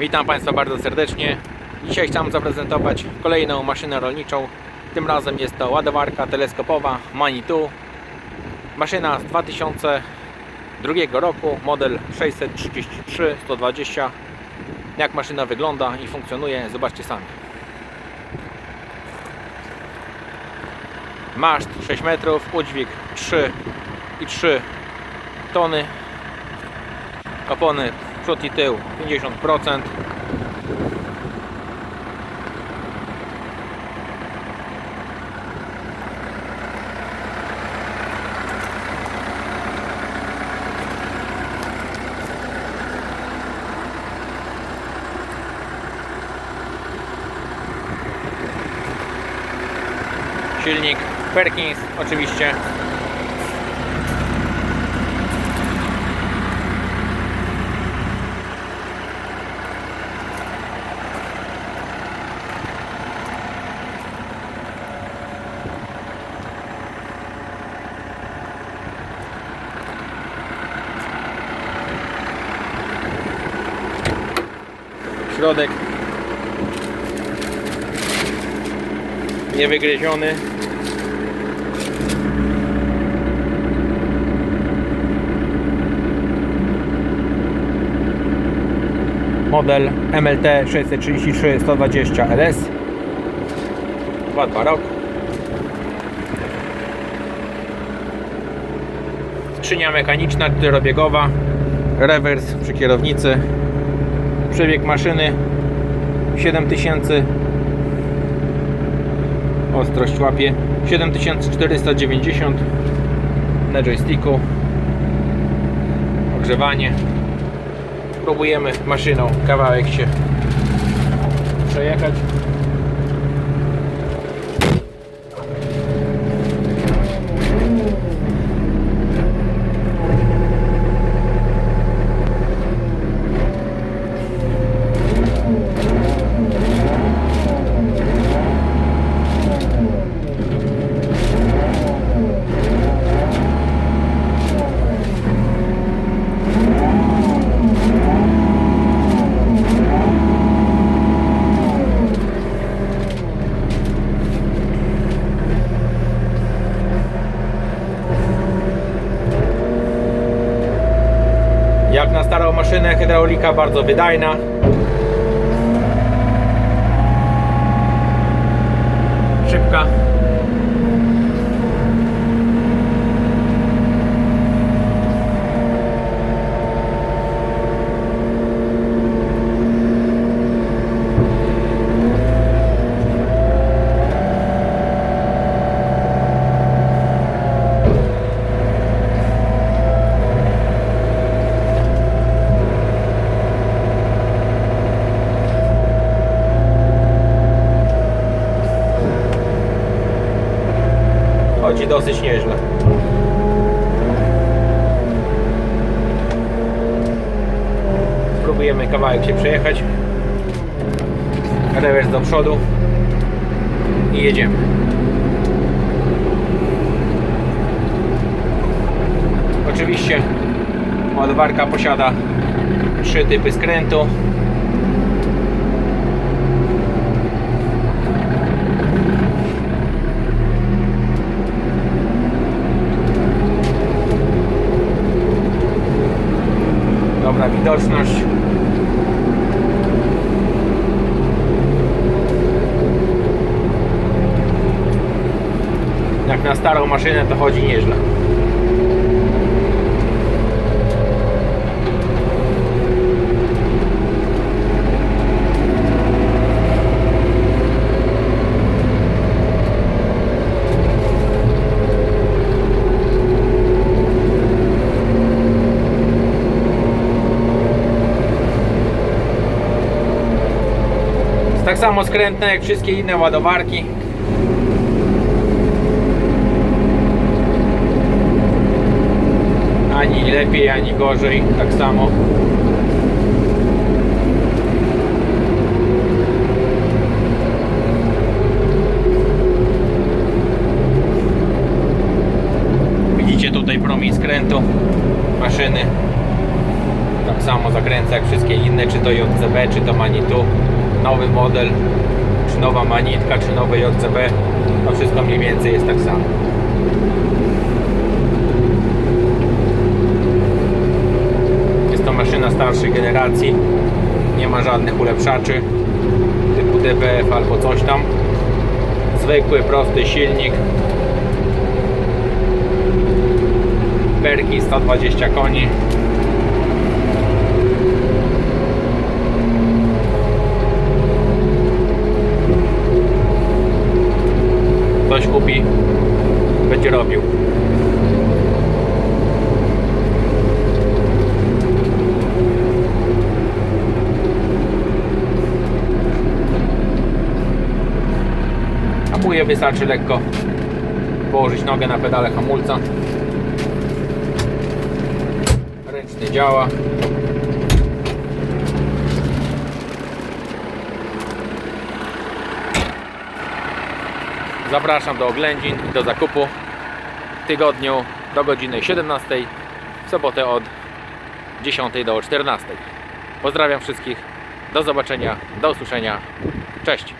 Witam Państwa bardzo serdecznie. Dzisiaj chciałem zaprezentować kolejną maszynę rolniczą. Tym razem jest to ładowarka teleskopowa Manitou. Maszyna z 2002 roku, model 633-120. Jak maszyna wygląda i funkcjonuje, zobaczcie sami. Maszt 6 metrów, udźwig 3 i 3 tony. Opony przód i tył 50%. Silnik Perkins oczywiście środek. Niewygryziony. Model MLT 633 120 LS 2 rok. Skrzynia mechaniczna czterobiegowa rewers przy kierownicy przebieg maszyny. 7000 ostrość łapie. 7490 na joysticku. Ogrzewanie. Próbujemy maszyną kawałek się przejechać Jak na starą maszynę, hydraulika bardzo wydajna. Szybka. Chodzi dosyć nieźle. Spróbujemy kawałek się przejechać. Rewers do przodu i jedziemy. Oczywiście ładowarka posiada trzy typy skrętu. Na starą maszynę to chodzi nieźle. Tak samo skrętne jak wszystkie inne ładowarki. Ani lepiej, ani gorzej, tak samo. Widzicie tutaj promień skrętu maszyny. Tak samo zakręca jak wszystkie inne. czy to JCB, czy to Manitou, nowy model, czy nowa Manitka, czy nowe JCB, to wszystko mniej więcej jest tak samo. Jest to maszyna starszej generacji, nie ma żadnych ulepszaczy typu DBF albo coś tam. Zwykły, prosty silnik. Perki 120 koni. Ktoś kupi, będzie robił. Hamuje wystarczy lekko położyć nogę na pedale hamulca. Ręczny działa. Zapraszam do oględzin i do zakupu w tygodniu do godziny 17, w sobotę od 10 do 14. Pozdrawiam wszystkich. Do zobaczenia, do usłyszenia. Cześć.